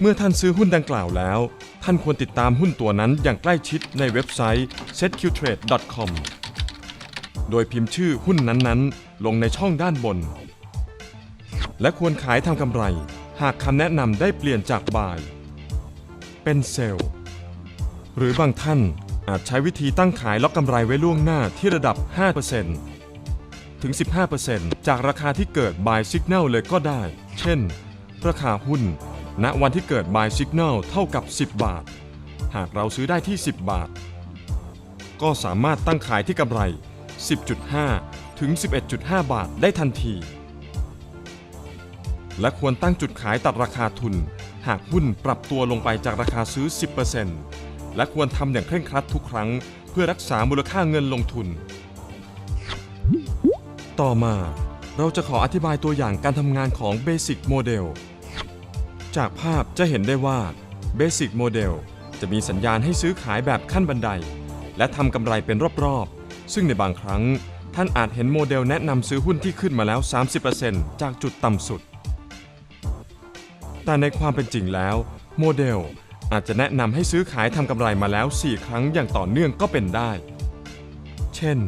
เมื่อท่านซื้อหุ้นดังกล่าวแล้ว ท่านควรติดตามหุ้นตัวนั้นอย่างใกล้ชิดในเว็บไซต์ setqtrade.com โดยพิมพ์ชื่อหุ้นนั้นๆ ลงในช่องด้านบน และควรขายทำกำไร หากคำแนะนำได้เปลี่ยนจาก buy เป็นเซลล์หรือบางท่านอาจใช้วิธีตั้งขายล็อกกำไรไว้ล่วงหน้าที่ระดับ 5%ถึง 15%จากราคาที่เกิด buy signal เลยก็ได้ เช่น ราคาหุ้น ณวันที่เกิด buy signal เท่ากับ 10 บาท หากเราซื้อได้ที่ 10 บาท ก็สามารถตั้งขายที่กำไร 10.5 ถึง 11.5 บาทได้ทันที และควรตั้งจุดขายตัดราคาทุน หากหุ้นปรับตัวลงไปจากราคาซื้อ 10%และควรทำอย่างเคร่งครัดทุกครั้ง เพื่อรักษามูลค่าเงินลงทุน ต่อมาเราจะขออธิบายตัวอย่างการทำงานของ Basic Model จากภาพจะเห็นได้ว่า Basic Model จะมีสัญญาณให้ซื้อขายแบบขั้นบันได และทำกำไรเป็นรอบๆ ซึ่งในบางครั้งท่านอาจเห็นโมเดลแนะนำซื้อหุ้นที่ขึ้นมาแล้ว 30%จากจุดต่ำสุด แต่ในความเป็นจริงแล้ว โมเดลอาจจะแนะนำให้ซื้อขายทำกำไรมาแล้ว 4 ครั้งอย่างต่อเนื่องก็เป็นได้ เช่น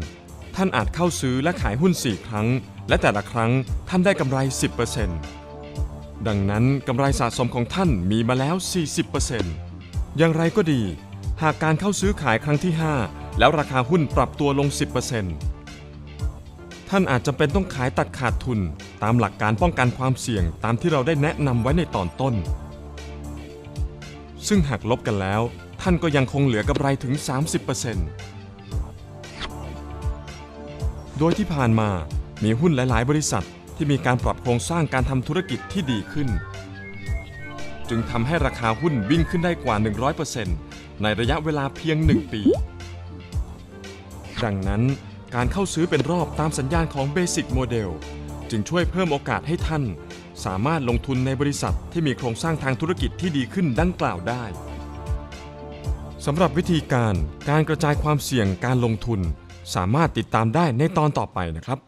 ท่านอาจเข้าซื้อและขายหุ้น 4 ครั้ง และแต่ละครั้งท่านได้กำไร 10% ดังนั้นกำไรสะสมของท่านมีมาแล้ว 40%อย่างไรก็ดี หากการเข้าซื้อขายครั้งที่ 5 แล้วราคาหุ้นปรับตัวลง 10%ท่านอาจจำเป็นต้องขายตัดขาดทุนตามหลักการป้องกันความเสี่ยงตามที่เราได้แนะนำไว้ในตอนต้น ซึ่งหากลบกันแล้ว ท่านก็ยังคงเหลือกำไรถึง 30%โดยที่ผ่านมามีหุ้นหลาย ๆ บริษัท ที่มีการปรับโครงสร้างการทำธุรกิจที่ดีขึ้น จึงทำให้ราคาหุ้นวิ่งขึ้นได้กว่า 100%ในระยะเวลาเพียง 1 ปี ดังนั้นการเข้าซื้อเป็นรอบตามสัญญาณของ Basic Model จึงช่วยเพิ่มโอกาสให้ท่าน สามารถลงทุนในบริษัทที่มีโครงสร้างทางธุรกิจที่ดีขึ้นดังกล่าวได้สำหรับวิธีการการกระจายความเสี่ยงการลงทุน สามารถติดตามได้ในตอนต่อไปนะครับ